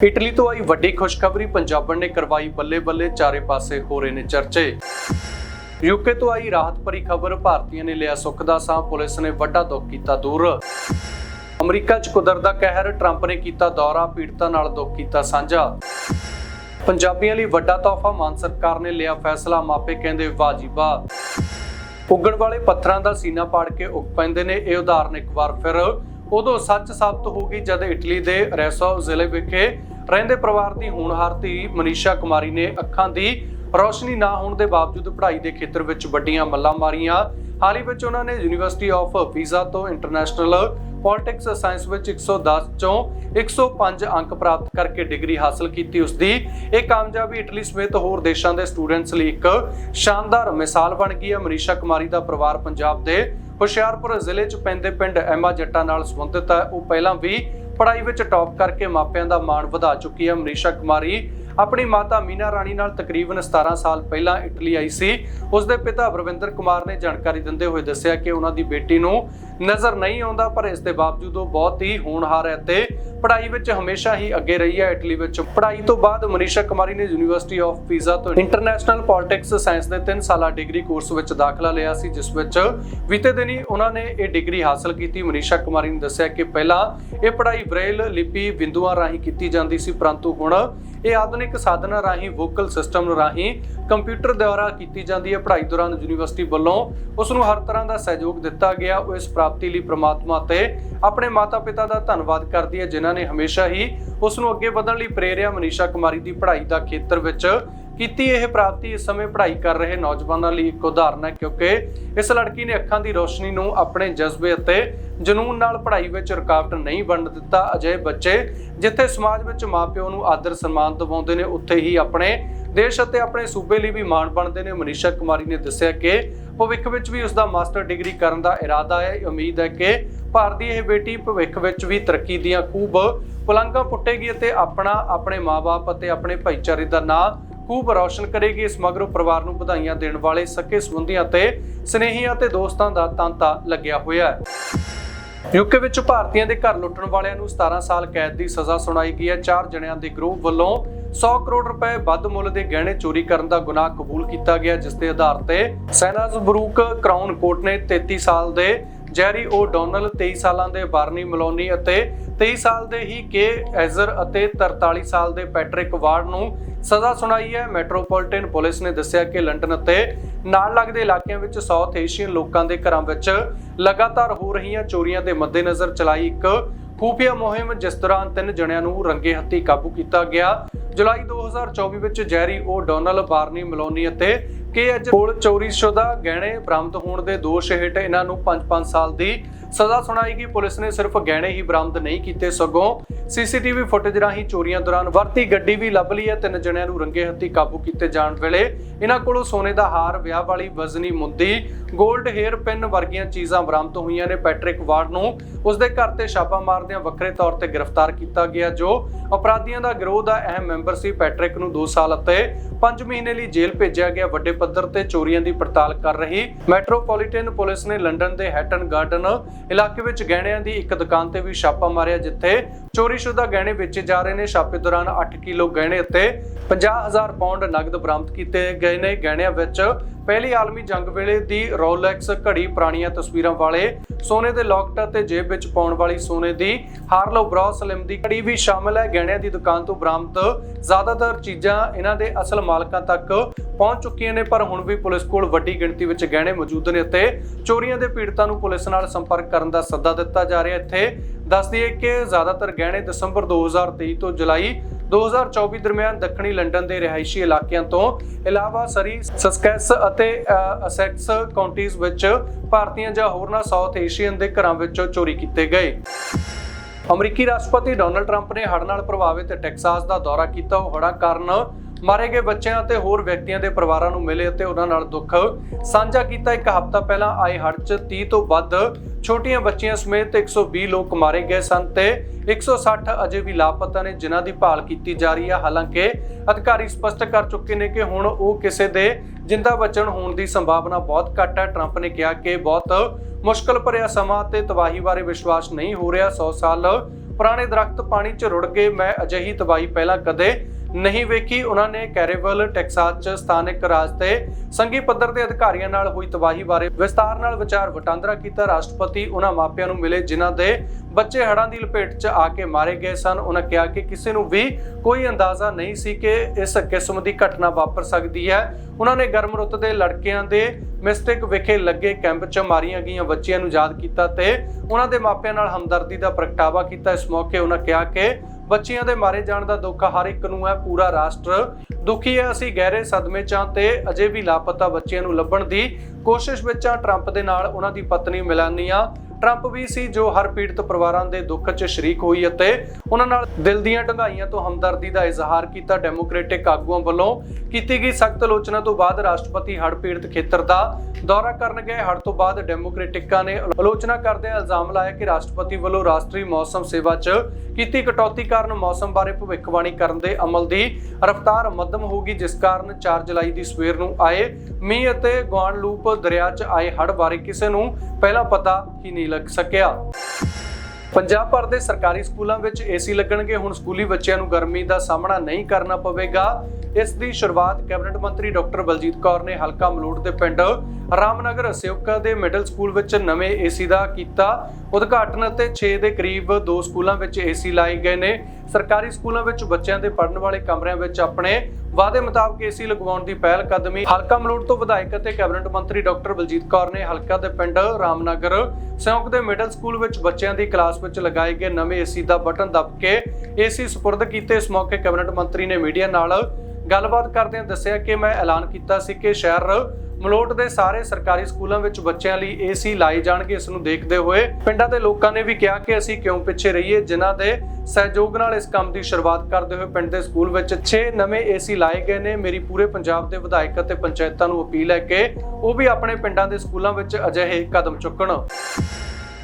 Italy ਤੋਂ ਆਈ ਵੱਡੀ ਖੁਸ਼ਖਬਰੀ, ਪੰਜਾਬਣ ਨੇ ਕਰਵਾਈ ਬੱਲੇ ਬੱਲੇ ਚਾਰੇ ਪਾਸੇ ਹੋ ਰਹੇ ਨੇ ਚਰਚੇ। ਯੂਕੇ ਤੋਂ ਆਈ ਰਾਹਤ ਭਰੀ ਖਬਰ, ਭਾਰਤੀਆਂ ਨੇ ਲਿਆ ਸੁੱਖ ਦਾ ਸਾਹ, ਪੁਲਿਸ ਨੇ ਵੱਡਾ ਦੁੱਖ ਕੀਤਾ ਦੂਰ। ਅਮਰੀਕਾ 'ਚ ਕੁਦਰਤ ਦਾ ਕਹਿਰ, ਟਰੰਪ ਨੇ ਕੀਤਾ ਦੌਰਾ, ਪੀੜਤਾਂ ਨਾਲ ਦੁੱਖ ਕੀਤਾ ਸਾਂਝਾ। ਪੰਜਾਬੀਆਂ ਲਈ ਵੱਡਾ ਤੋਹਫਾ, ਮਾਨ ਸਰਕਾਰ ਨੇ ਲਿਆ ਫੈਸਲਾ, ਮਾਪੇ ਕਹਿੰਦੇ ਵਾਜੀਬਾ ਉੱਗਣ ਵਾਲੇ ਪੱਥਰਾਂ ਦਾ ਸੀਨਾ ਪਾੜ ਕੇ ਉੱਗ ਪੈਂਦੇ ਨੇ, ਇਹ ਉਦਾਹਰਨ ਇੱਕ ਵਾਰ ਫਿਰ। ਉਦੋਂ ਸੱਚ ਸਾਬਤ ਹੋ ਗਈ ਜਦ ਇਟਲੀ ਦੇ ਰੈਸੋ ਜ਼ਿਲ੍ਹੇ ਵਿਖੇ ਰਹਿੰਦੇ ਪਰਿਵਾਰ ਦੀ ਹੋਣਹਾਰ ਧੀ ਮਨੀਸ਼ਾ ਕੁਮਾਰੀ ਨੇ ਅੱਖਾਂ ਦੀ ਰੋਸ਼ਨੀ ਨਾ ਹੋਣ ਦੇ ਬਾਵਜੂਦ ਪੜ੍ਹਾਈ ਦੇ ਖੇਤਰ ਵਿੱਚ ਵੱਡੀਆਂ ਮੱਲਾਂ ਮਾਰੀਆਂ। ਹਾਲ ਹੀ ਵਿੱਚ ਉਹਨਾਂ ਨੇ ਯੂਨੀਵਰਸਿਟੀ ਆਫ ਪੀਜ਼ਾ ਤੋਂ ਇੰਟਰਨੈਸ਼ਨਲ ਪੋਲਿਟਿਕਸ ਸਾਇੰਸ ਵਿੱਚ 110 ਚੋਂ 105 ਅੰਕ ਪ੍ਰਾਪਤ ਕਰਕੇ ਡਿਗਰੀ ਹਾਸਲ ਕੀਤੀ। ਉਸ ਦੀ ਇਹ ਕਾਮਯਾਬੀ ਇਟਲੀ ਸਮੇਤ ਹੋਰ ਦੇਸ਼ਾਂ ਦੇ ਸਟੂਡੈਂਟਸ ਲਈ ਇੱਕ ਸ਼ਾਨਦਾਰ ਮਿਸਾਲ ਬਣ ਗਈ ਹੈ। ਮਨੀਸ਼ਾ ਕੁਮਾਰੀ ਦਾ ਪਰਿਵਾਰ ਪੰਜਾਬ ਦੇ ਹੁਸ਼ਿਆਰਪੁਰ ਜ਼ਿਲ੍ਹੇ 'ਚ ਪੈਂਦੇ ਪਿੰਡ ਐਮਾ ਜੱਟਾ ਨਾਲ ਸੰਬੰਧਿਤ ਹੈ। ਉਹ ਪਹਿਲਾਂ ਵੀ ਪੜ੍ਹਾਈ ਵਿੱਚ ਟੌਪ ਕਰਕੇ ਮਾਪਿਆਂ ਦਾ ਮਾਣ ਵਧਾ ਚੁੱਕੀ ਹੈ। ਮਨੀਸ਼ਾ ਕੁਮਾਰੀ ਆਪਣੀ ਮਾਤਾ ਮੀਨਾ ਰਾਣੀ ਨਾਲ ਤਕਰੀਬਨ 17 ਸਾਲ ਪਹਿਲਾਂ ਇਟਲੀ ਆਈ ਸੀ। ਉਸ ਦੇ ਪਿਤਾ ਬਰਵਿੰਦਰ ਕੁਮਾਰ ਨੇ ਜਾਣਕਾਰੀ ਦਿੰਦੇ ਹੋਏ ਦੱਸਿਆ ਕਿ ਉਹਨਾਂ ਦੀ ਬੇਟੀ ਨੂੰ ਨਜ਼ਰ ਨਹੀਂ ਆਉਂਦਾ, ਪਰ ਇਸ ਦੇ ਬਾਵਜੂਦ ਉਹ ਬਹੁਤ ਹੀ ਹੋਣਹਾਰ ਹੈ ਤੇ ਪੜ੍ਹਾਈ ਵਿੱਚ ਹਮੇਸ਼ਾ ਹੀ ਅੱਗੇ ਰਹੀ ਹੈ ਇਟਲੀ ਵਿੱਚ। ਪੜ੍ਹਾਈ ਤੋਂ ਬਾਅਦ ਮਨੀਸ਼ਾ ਕੁਮਾਰੀ ਨੇ ਯੂਨੀਵਰਸਿਟੀ ਆਫ ਪੀਜ਼ਾ ਤੋਂ ਇੰਟਰਨੈਸ਼ਨਲ ਪੋਲਿਟਿਕਸ ਸਾਇੰਸ ਦੇ 3 ਸਾਲਾ ਡਿਗਰੀ ਕੋਰਸ ਵਿੱਚ ਦਾਖਲਾ ਲਿਆ ਸੀ, ਜਿਸ ਵਿੱਚ ਬੀਤੇ ਦਿਨੀ ਉਹਨਾਂ ਨੇ ਇਹ ਡਿਗਰੀ ਹਾਸਲ ਕੀਤੀ। ਮਨੀਸ਼ਾ ਕੁਮਾਰੀ ਨੇ ਦੱਸਿਆ ਕਿ ਪਹਿਲਾਂ ਇਹ ਪੜ੍ਹਾਈ ਬ੍ਰੇਲ ਲਿਪੀ ਬਿੰਦੂਆਂ ਰਾਹੀਂ ਕੀਤੀ ਜਾਂਦੀ ਸੀ, ਪਰੰਤੂ ਹੁਣ ਇਹ ਆਧੁਨਿਕ ਸਾਧਨਾਂ ਰਾਹੀਂ, ਵੋਕਲ ਸਿਸਟਮ ਰਾਹੀਂ ਕੰਪਿਊਟਰ ਦੁਆਰਾ ਕੀਤੀ ਜਾਂਦੀ ਹੈ ਪੜ੍ਹਾਈ ਦੌਰਾਨ ਯੂਨੀਵਰਸਿਟੀ ਵੱਲੋਂ। ਉਸ ਨੂੰ ਹਰ ਤਰ੍ਹਾਂ ਦਾ ਸਹਿਯੋਗ ਦਿੱਤਾ ਗਿਆ। ਉਹ ਇਸ ਪ੍ਰਾਪਤੀ ਲਈ ਪ੍ਰਮਾਤਮਾ ਤੇ ਆਪਣੇ ਮਾਤਾ-ਪਿਤਾ ਦਾ ਧੰਨਵਾਦ ਕਰਦੀ ਹੈ, ਜਿਨ੍ਹਾਂ ਨੇ ਹਮੇਸ਼ਾ ਹੀ ਉਸ ਨੂੰ ਅੱਗੇ ਵਧਣ ਲਈ ਪ੍ਰੇਰਿਆ ਮਨੀਸ਼ਾ ਕੁਮਾਰੀ ਦੀ ਪੜ੍ਹਾਈ ਦਾ ਖੇਤਰ ਵਿੱਚ ਕੀਤੀ ਇਹ ਪ੍ਰਾਪਤੀ। ਇਸ ਸਮੇਂ ਪੜ੍ਹਾਈ ਕਰ ਰਹੇ ਨੌਜਵਾਨਾਂ ਲਈ ਇੱਕ ਉਦਾਹਰਨ ਹੈ, ਕਿਉਂਕਿ ਇਸ ਲੜਕੀ ਨੇ ਅੱਖਾਂ ਦੀ ਰੋਸ਼ਨੀ ਨੂੰ ਆਪਣੇ ਜਜ਼ਬੇ ਅਤੇ ਜਨੂਨ ਨਾਲ ਪੜ੍ਹਾਈ ਵਿੱਚ ਰੁਕਾਵਟ ਨਹੀਂ ਬਣਨ ਦਿੱਤਾ। ਅਜਿਹੇ ਬੱਚੇ ਜਿੱਥੇ ਸਮਾਜ ਵਿੱਚ ਮਾਪਿਓ ਨੂੰ ਆਦਰ ਸਨਮਾਨ ਦਿਵਾਉਂਦੇ ਨੇ, ਉੱਥੇ ਹੀ ਆਪਣੇ ਦੇਸ਼ ਅਤੇ ਆਪਣੇ ਸੂਬੇ ਲਈ ਵੀ ਮਾਣ ਬਣਦੇ ਨੇ। ਮਨੀਸ਼ਾ ਕੁਮਾਰੀ ਨੇ ਦੱਸਿਆ ਕਿ ਭਵਿੱਖ ਵਿੱਚ ਵੀ ਉਸ ਦਾ ਮਾਸਟਰ ਡਿਗਰੀ ਕਰਨ ਦਾ ਇਰਾਦਾ ਹੈ। ਉਮੀਦ ਹੈ ਕਿ ਭਾਰਤੀ ਇਹ ਬੇਟੀ ਭਵਿੱਖ ਵਿੱਚ ਵੀ ਤਰੱਕੀ ਦੀਆਂ ਖੂਬ ਪੁਲੰਘਾਂ ਪੁੱਟੇਗੀ ਅਤੇ ਆਪਣਾ, ਆਪਣੇ ਮਾਪੇ ਅਤੇ ਆਪਣੇ ਭਾਈਚਾਰੇ ਦਾ ਨਾਂ ਖੂਬ ਰੌਸ਼ਨ ਕਰੇਗੀ। ਇਸ ਮਗਰੋਂ ਪਰਿਵਾਰ ਨੂੰ ਵਧਾਈਆਂ ਦੇਣ ਵਾਲੇ ਸਕੇ ਸੰਬੰਧੀਆਂ ਤੇ ਸਨੇਹੀਆਂ ਤੇ ਦੋਸਤਾਂ ਦਾ ਤਾਂਤਾ ਲੱਗਿਆ ਹੋਇਆ ਹੈ। ਯੂਕੇ ਵਿੱਚ ਭਾਰਤੀਆਂ ਦੇ ਘਰ ਲੁੱਟਣ ਵਾਲਿਆਂ ਨੂੰ 17 ਸਾਲ ਕੈਦ ਦੀ ਸਜ਼ਾ ਸੁਣਾਈ ਗਈ ਹੈ। ਚਾਰ ਜਣਿਆਂ ਦੇ ਗਰੁੱਪ ਵੱਲੋਂ 100 ਕਰੋੜ ਰੁਪਏ ਵੱਧ ਮੁੱਲ ਦੇ ਗਹਿਣੇ ਚੋਰੀ ਕਰਨ ਦਾ ਗੁਨਾਹ ਕਬੂਲ ਕੀਤਾ ਗਿਆ, ਜਿਸ ਦੇ ਆਧਾਰ ਤੇ ਸੈਨਾਜ਼ ਬਰੂਕ ਕਰਾਊਨ ਕੋਰਟ ਨੇ 33 ਸਾਲ ਦੇ ਜੈਰੀ ਓ ਡੋਨਲ 23 ਸਾਲਾਂ ਦੇ ਬਾਰਨੀ ਮਲੋਨੀ ਅਤੇ 23 ਸਾਲ ਦੇ ਹੀ ਕੇ ਐਜ਼ਰ ਅਤੇ 43 ਸਾਲ ਦੇ ਪੈਟਰਿਕ ਵਾਰਡ ਨੂੰ ਸਜ਼ਾ ਸੁਣਾਈ ਹੈ। ਮੈਟਰੋਪੋਲੀਟਨ ਪੁਲਿਸ ਨੇ ਦੱਸਿਆ ਕਿ ਲੰਡਨ ਅਤੇ ਨਾਲ ਲੱਗਦੇ ਇਲਾਕਿਆਂ ਵਿੱਚ ਸਾਊਥ ਏਸ਼ੀਅਨ ਲੋਕਾਂ ਦੇ ਘਰਾਂ ਵਿੱਚ ਲਗਾਤਾਰ ਹੋ ਰਹੀਆਂ ਚੋਰੀਆਂ ਦੇ ਮੱਦੇਨਜ਼ਰ ਚਲਾਈ ਇੱਕ ਖੂਫੀਆ ਮੁਹਿੰਮ, ਜਿਸ ਦੌਰਾਨ ਤਿੰਨ ਜਣਿਆਂ ਨੂੰ ਰੰਗੇ ਹੱਥੀ ਕਾਬੂ ਕੀਤਾ ਗਿਆ। ਜੁਲਾਈ 2024 ਵਿੱਚ ਜੈਰੀ ਓ ਡੋਨਲ ਬਾਰਨੀ ਮਲੋਨੀ ਅਤੇ ਕੇ ਅੱਜ ਕੋਲ ਚੋਰੀਸ਼ੁਦਾ ਗਹਿਣੇ ਬਰਾਮਦ ਹੋਣ ਦੇ ਦੋਸ਼ ਹੇਠ ਇਹਨਾਂ ਨੂੰ 5-5 ਸਾਲ ਦੀ ਸਜ਼ਾ ਸੁਣਾਈ ਗਈ ਪੁਲਿਸ ਨੇ ਸਿਰਫ ਗਹਿਣੇ ਹੀ ਬਰਾਮਦ ਨਹੀਂ ਕੀਤੇ ਸਗੋਂ ਸੀਸੀਟੀਵੀ ਫੁਟੇਜ ਰਾਹੀਂ ਚੋਰੀਆਂ ਦੌਰਾਨ ਵਰਤੀ ਗੱਡੀ ਵੀ ਲੱਭ ਲਈ ਹੈ। ਤਿੰਨ ਜਣਿਆਂ ਨੂੰ ਰੰਗੇ ਹੱਥੀ ਕਾਬੂ ਕੀਤੇ ਜਾਣ ਵੇਲੇ ਇਹਨਾਂ ਕੋਲੋਂ ਸੋਨੇ ਦਾ ਹਾਰ, ਵਿਆਹ ਵਾਲੀ ਵਜ਼ਨੀ ਮੁੰਦੀ 골ਡ ਹੇਅਰ ਪਿੰਨ ਵਰਗੀਆਂ ਚੀਜ਼ਾਂ ਬਰਾਮਦ ਹੋਈਆਂ ਨੇ। ਪੈਟਰਿਕ ਵਾਰਡ ਨੂੰ ਉਸਦੇ ਘਰ ਤੇ ਛਾਪਾ ਮਾਰਦਿਆਂ ਵੱਖਰੇ ਤੌਰ ਤੇ ਗ੍ਰਿਫਤਾਰ ਕੀਤਾ ਗਿਆ, ਜੋ ਅਪਰਾਧੀਆਂ ਦਾ ਗਿਰੋਹ ਦਾ ਅਹਿਮ ਮੈਂਬਰ ਸੀ। ਪੈਟਰਿਕ ਨੂੰ 2 ਸਾਲ ਅਤੇ 5 ਮਹੀਨੇ ਲਈ ਜੇਲ੍ਹ ਭੇਜਿਆ ਗਿਆ। ਵੱਡੇ ਪੱਧਰ ਤੇ ਚੋਰੀਆਂ ਦੀ ਪੜਤਾਲ ਕਰ ਰਹੀ ਮੈਟਰੋਪੋਲੀਟਨ ਪੁਲਿਸ ਨੇ ਲੰਡਨ ਦੇ ਹੈਟਨ ਗਾਰਡਨ ਇਲਾਕੇ ਵਿੱਚ ਗਹਿਣਿਆਂ ਦੀ ਇੱਕ ਦੁਕਾਨ ਤੇ ਵੀ ਛਾਪਾ ਮਾਰਿਆ, ਜਿੱਥੇ ਚੋਰੀਸ਼ੁਦਾ ਗਹਿਣੇ ਵੇਚੇ ਜਾ ਰਹੇ ਨੇ। ਛਾਪੇ ਦੌਰਾਨ 8 ਕਿਲੋ ਗਹਿਣੇ ਅਤੇ 50000 ਪਾਉਂਡ ਨਗਦ ਬਰਾਮਦ ਕੀਤੇ ਗਏ ਨੇ। ਗਹਿਣਿਆਂ ਵਿੱਚ ਪਹਿਲੀ ਆਲਮੀ ਜੰਗ ਵੇਲੇ ਦੀ ਰੋਲੈਕਸ ਘੜੀ ਪੁਰਾਣੀਆਂ ਤਸਵੀਰਾਂ ਵਾਲੇ ਸੋਨੇ ਦੇ ਲੋਕਟ ਅਤੇ ਜੇਬ ਵਿੱਚ ਪਾਉਣ ਵਾਲੀ ਸੋਨੇ ਦੀ ਹਾਰਲੋ ਬ੍ਰੋਸਲਿਮ ਦੀ ਘੜੀ ਵੀ ਸ਼ਾਮਲ ਹੈ। ਗਹਿਣਿਆਂ ਦੀ ਦੁਕਾਨ ਤੋਂ ਬਰਾਮਦ ਜ਼ਿਆਦਾਤਰ ਚੀਜ਼ਾਂ ਇਹਨਾਂ ਦੇ ਅਸਲ ਮਾਲਕਾਂ ਤੱਕ ਪਹੁੰਚ ਚੁੱਕੀਆਂ ਨੇ, ਪਰ ਹੁਣ ਵੀ ਪੁਲਿਸ ਕੋਲ ਵੱਡੀ ਗਿਣਤੀ ਵਿੱਚ ਗਹਿਣੇ ਮੌਜੂਦ ਨੇ ਅਤੇ ਚੋਰੀਆਂ ਦੇ ਪੀੜਤਾਂ ਨੂੰ ਪੁਲਿਸ ਨਾਲ ਸੰਪਰਕ ਕਰਨ ਦਾ ਸੱਦਾ ਦਿੱਤਾ ਜਾ ਰਿਹਾ। ਇੱਥੇ ਦੱਸ ਦਈਏ ਕਿ ਜ਼ਿਆਦਾਤਰ ਗਹਿਣੇ ਦਸੰਬਰ 2023 ਤੋਂ ਜੁਲਾਈ 2024 ਦਰਮਿਆਨ ਦੱਖਣੀ ਲੰਡਨ ਦੇ ਰਿਹਾਇਸ਼ੀ ਇਲਾਕਿਆਂ ਤੋਂ ਇਲਾਵਾ ਸਰੀ, ਸਸਕੈਸ ਅਤੇ ਅਸੈਕਸ ਕਾਉਂਟੀਜ਼ ਵਿੱਚ ਭਾਰਤੀਆਂ ਜਾਂ ਹੋਰਨਾਂ ਸਾਊਥ ਏਸ਼ੀਅਨ ਦੇ ਘਰਾਂ ਵਿੱਚੋਂ ਚੋਰੀ ਕੀਤੇ ਗਏ। ਅਮਰੀਕੀ ਰਾਸ਼ਟਰਪਤੀ ਡੋਨਲਡ ਟਰੰਪ ਨੇ ਹੜ੍ਹ ਨਾਲ ਪ੍ਰਭਾਵਿਤ ਟੈਕਸਾਸ ਦਾ ਦੌਰਾ ਕੀਤਾ। ਉਹ ਹੜ੍ਹਾਂ ਕਾਰਨ ਮਾਰੇ ਗਏ ਬੱਚਿਆਂ ਅਤੇ ਹੋਰ ਵਿਅਕਤੀਆਂ ਦੇ ਪਰਿਵਾਰਾਂ ਨੂੰ ਮਿਲੇ ਅਤੇ ਉਹਨਾਂ ਨਾਲ ਦੁੱਖ ਸਾਂਝਾ ਕੀਤਾ। ਇੱਕ ਹਫ਼ਤਾ ਪਹਿਲਾਂ ਆਏ ਹੜ੍ਹ 'ਚ 30 ਤੋਂ ਵੱਧ ਛੋਟੀਆਂ ਬੱਚੀਆਂ ਸਮੇਤ 120 ਲੋਕ ਮਾਰੇ ਗਏ ਸਨ ਤੇ 160 ਅਜੇ ਵੀ ਲਾਪਤਾ ਨੇ, ਜਿਨ੍ਹਾਂ ਦੀ ਭਾਲ ਕੀਤੀ ਜਾ ਰਹੀ ਹੈ। ਹਾਲਾਂਕਿ ਅਧਿਕਾਰੀ ਸਪਸ਼ਟ ਕਰ ਚੁੱਕੇ ਨੇ ਕਿ ਹੁਣ ਉਹ ਕਿਸੇ ਦੇ ਜਿੰਦਾ ਬਚਣ ਹੋਣ ਦੀ ਸੰਭਾਵਨਾ ਬਹੁਤ ਘੱਟ ਹੈ। ਟਰੰਪ ਨੇ ਕਿਹਾ ਕਿ ਬਹੁਤ ਮੁਸ਼ਕਲ ਭਰਿਆ ਸਮਾਂ ਤੇ ਤਬਾਹੀ ਬਾਰੇ ਵਿਸ਼ਵਾਸ ਨਹੀਂ ਹੋ ਰਿਹਾ। 100 ਸਾਲ ਪੁਰਾਣੇ ਦਰਖਤ ਪਾਣੀ 'ਚ ਰੁੜ ਗਏ। ਮੈਂ ਅਜਿਹੀ ਤਬਾਹੀ ਪਹਿਲਾਂ ਕਦੇ ਨਹੀਂ ਵੇਖੀ, ਉਹਨਾਂ ਨੇ ਕੈਰੇਵਲ, ਟੈਕਸਾਸ 'ਚ ਸਥਾਨਕ ਰਾਜ ਤੇ ਸੰਘੀ ਪੱਧਰ ਦੇ ਅਧਿਕਾਰੀਆਂ ਨਾਲ ਹੋਈ ਤਬਾਹੀ ਬਾਰੇ ਵਿਸਤਾਰ ਨਾਲ ਵਿਚਾਰ ਵਟਾਂਦਰਾ ਕੀਤਾ। ਰਾਸ਼ਟਰਪਤੀ ਉਹਨਾਂ ਮਾਪਿਆਂ ਨੂੰ ਮਿਲੇ, ਜਿਨ੍ਹਾਂ ਦੇ ਬੱਚੇ ਹੜ੍ਹਾਂ ਦੀ ਲਪੇਟ 'ਚ ਆ ਕੇ ਮਾਰੇ ਗਏ ਸਨ। ਉਹਨਾਂ ਕਿਹਾ ਕਿ ਕਿਸੇ ਨੂੰ ਵੀ ਕੋਈ ਅੰਦਾਜ਼ਾ ਨਹੀਂ ਸੀ ਕਿ ਇਸ ਕਿਸਮ ਦੀ ਘਟਨਾ ਵਾਪਰ ਸਕਦੀ ਹੈ। ਉਹਨਾਂ ਨੇ ਗਰਮ ਰੁੱਤ ਦੇ ਲੜਕਿਆਂ ਦੇ ਮਿਸਟਿਕ ਵਿਖੇ ਲੱਗੇ ਕੈਂਪ 'ਚ ਮਾਰੀਆਂ ਗਈਆਂ ਬੱਚਿਆਂ ਨੂੰ ਯਾਦ ਕੀਤਾ ਤੇ ਉਹਨਾਂ ਦੇ ਮਾਪਿਆਂ ਨਾਲ ਹਮਦਰਦੀ ਦਾ ਪ੍ਰਗਟਾਵਾ ਕੀਤਾ। ਇਸ ਮੌਕੇ ਉਹਨਾਂ ਕਿਹਾ ਕਿ ਬੱਚਿਆਂ ਦੇ ਮਾਰੇ ਜਾਣ ਦਾ ਦੁੱਖ ਹਰ ਇੱਕ ਨੂੰ ਹੈ, ਪੂਰਾ ਰਾਸ਼ਟਰ ਦੁਖੀ ਹੈ। ਅਸੀਂ ਗਹਿਰੇ ਸਦਮੇ 'ਚ ਹਾਂ ਤੇ ਅਜੇ ਵੀ ਲਾਪਤਾ ਬੱਚਿਆਂ ਨੂੰ ਲੱਭਣ ਦੀ ਕੋਸ਼ਿਸ਼ ਵਿੱਚ ਹਾਂ। ਟਰੰਪ ਦੇ ਨਾਲ ਉਹਨਾਂ ਦੀ ਪਤਨੀ ਮਿਲਾਨੀਆ ਟਰੰਪ ਵੀ ਸੀ ਜੋ ਹਰ ਪੀੜਤ ਪਰਿਵਾਰਾਂ ਦੇ ਦੁੱਖ 'ਚ ਸ਼ਰੀਕ ਹੋਈ ਅਤੇ ਉਹਨਾਂ ਨਾਲ ਦਿਲ ਦੀਆਂ ਢੰਗਾਈਆਂ ਤੋਂ ਹਮਦਰਦੀ ਦਾ ਇਜ਼ਹਾਰ ਕੀਤਾ। ਡੈਮੋਕ੍ਰੈਟਿਕ ਆਗੂਆਂ ਵੱਲੋਂ ਕੀਤੀ ਗਈ ਸਖਤ ਆਲੋਚਨਾ ਤੋਂ ਬਾਅਦ ਰਾਸ਼ਟਰਪਤੀ ਹੜ੍ਹ ਪੀੜਤ ਖੇਤਰ ਦਾ ਦੌਰਾ ਕਰਨ ਗਏ। ਹੜ੍ਹ ਤੋਂ ਬਾਅਦ ਡੈਮੋਕ੍ਰੈਟਿਕਾਂ ਨੇ ਆਲੋਚਨਾ ਕਰਦੇ ਇਲਜ਼ਾਮ ਲਾਇਆ ਕਿ ਰਾਸ਼ਟਰਪਤੀ ਵੱਲੋਂ ਰਾਸ਼ਟਰੀ ਮੌਸਮ ਸੇਵਾ 'ਚ ਕੀਤੀ ਕਟੌਤੀ ਕਾਰਨ ਮੌਸਮ ਬਾਰੇ ਭਵਿੱਖਬਾਣੀ ਕਰਨ ਦੇ ਅਮਲ ਦੀ ਰਫ਼ਤਾਰ ਮੱਧਮ ਹੋਗੀ ਜਿਸ ਕਾਰਨ 4 ਜੁਲਾਈ ਦੀ ਸਵੇਰ ਨੂੰ ਆਏ ਮੀਂਹ ਅਤੇ ਗੁਆਂਡਲੂਪ ਦਰਿਆ 'ਚ ਆਏ ਹੜ ਬਾਰੇ ਕਿਸੇ ਨੂੰ ਪਹਿਲਾਂ ਪਤਾ ਹੀ ਨਹੀਂ ਲੱਗ ਸਕਿਆ। ਪੰਜਾਬ ਭਰ ਦੇ ਸਰਕਾਰੀ ਸਕੂਲਾਂ ਵਿੱਚ ਏਸੀ ਲੱਗਣਗੇ। ਹੁਣ ਸਕੂਲੀ ਬੱਚਿਆਂ ਨੂੰ ਗਰਮੀ ਦਾ ਸਾਹਮਣਾ ਨਹੀਂ ਕਰਨਾ ਪਵੇਗਾ। ਇਸ ਦੀ ਸ਼ੁਰੂਆਤ ਕੈਬਨਿਟ ਮੰਤਰੀ ਡਾਕਟਰ ਬਲਜੀਤ ਕੌਰ ਨੇ ਹਲਕਾ ਮਲੋਟ ਦੇ ਪਿੰਡ ਰਾਮਨਗਰ ਸਿਵਕਾ ਦੇ ਮਿਡਲ ਸਕੂਲ ਵਿੱਚ ਨਵੇਂ ਏਸੀ ਦਾ ਕੀਤਾ। ਉਦਘਾਟਨ ਅਤੇ 6 ਦੇ ਕਰੀਬ ਦੋ ਸਕੂਲਾਂ ਵਿੱਚ ਏਸੀ ਲਾਏ ਗਏ ਨੇ। ਸਰਕਾਰੀ ਸਕੂਲਾਂ ਵਿੱਚ ਬੱਚਿਆਂ ਦੇ ਪੜ੍ਹਨ ਵਾਲੇ ਕਮਰਿਆਂ ਵਿੱਚ ਆਪਣੇ ਵਾਅਦੇ ਮੁਤਾਬਕ ਏਸੀ ਲਗਵਾਉਣ ਦੀ ਪਹਿਲ ਕਦਮੀ। ਹਲਕਾ ਮਲੂਟ ਤੋਂ ਵਿਧਾਇਕ ਅਤੇ ਕੈਬਨਿਟ ਮੰਤਰੀ ਡਾਕਟਰ ਬਲਜੀਤ ਕੌਰ ਨੇ ਹਲਕਾ ਦੇ ਪਿੰਡ ਰਾਮਨਗਰ ਸਿਉਂਕ ਦੇ ਮਿਡਲ ਸਕੂਲ ਵਿੱਚ ਬੱਚਿਆਂ ਦੀ ਕਲਾਸ ਵਿੱਚ ਲਗਾਏ ਗਏ ਨਵੇਂ ਏਸੀ ਦਾ ਬਟਨ ਦੱਬ ਕੇ ਏਸੀ ਸਪੁਰਦ ਕੀਤੇ। ਇਸ ਮੌਕੇ ਕੈਬਨਿਟ ਮੰਤਰੀ ਨੇ ਮੀਡੀਆ ਨਾਲ ਗੱਲਬਾਤ ਕਰਦਿਆਂ ਦੱਸਿਆ ਕਿ ਮੈਂ ਐਲਾਨ ਕੀਤਾ ਸੀ ਕਿ ਸ਼ਹਿਰ ਮਲੋਟ ਦੇ ਸਾਰੇ ਸਰਕਾਰੀ ਸਕੂਲਾਂ ਵਿੱਚ ਬੱਚਿਆਂ ਲਈ ਏਸੀ ਲਾਏ ਜਾਣਗੇ, ਇਸ ਨੂੰ ਦੇਖਦੇ ਹੋਏ ਪਿੰਡਾਂ ਦੇ ਲੋਕਾਂ ਨੇ ਵੀ ਕਿਹਾ ਕਿ ਅਸੀਂ ਕਿਉਂ ਪਿੱਛੇ ਰਹੀਏ, ਜਿਨ੍ਹਾਂ ਦੇ ਸਹਿਯੋਗ ਨਾਲ ਇਸ ਕੰਮ ਦੀ ਸ਼ੁਰੂਆਤ ਕਰਦੇ ਹੋਏ ਪਿੰਡ ਦੇ ਸਕੂਲ ਵਿੱਚ 6 ਨਵੇਂ ਏਸੀ ਲਾਏ ਗਏ ਨੇ। ਮੇਰੀ ਪੂਰੇ ਪੰਜਾਬ ਦੇ ਵਿਧਾਇਕ ਅਤੇ ਪੰਚਾਇਤਾਂ ਨੂੰ ਅਪੀਲ ਹੈ ਕਿ ਉਹ ਵੀ ਆਪਣੇ ਪਿੰਡਾਂ ਦੇ ਸਕੂਲਾਂ ਵਿੱਚ ਅਜਿਹੇ ਕਦਮ ਚੁੱਕਣ।